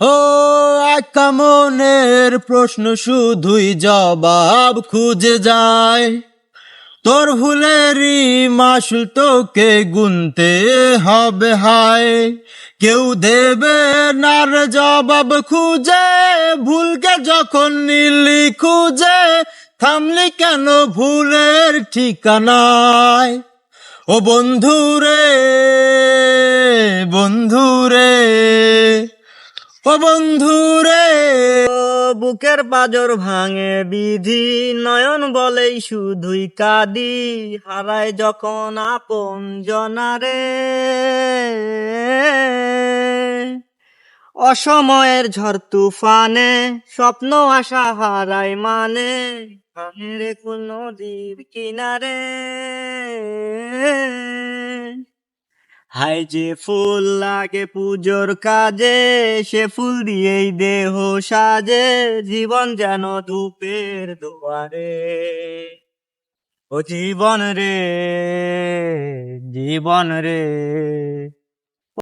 ও একা মনের প্রশ্ন শুধুই জবাব খুঁজে যায়। তোর ভুলেরই মাসুল তোকে গুনতে হবে হায়। কেউ দেবে নার জবাব খুঁজে, ভুলকে যখন নীলি খুঁজে, থামলি কেন ভুলের ঠিকানায়? ও বন্ধুরে বন্ধুরে বন্ধুরে, ও বুকের পাজর ভাঙে বিধি নয়ন বলেই শুধুই কাদি, হারায় যখন আপন জনারে। অসময়ের ঝড় তুফানে, স্বপ্ন আশা হারায় মানে রে কোন নদীর কিনারে। হাই যে ফুল লাগে পুজোর কাজে, সে ফুল দিয়েই দেহ সাজে, জীবন যেন ধূপের দুয়ারে। ও জীবন রে জীবন রে।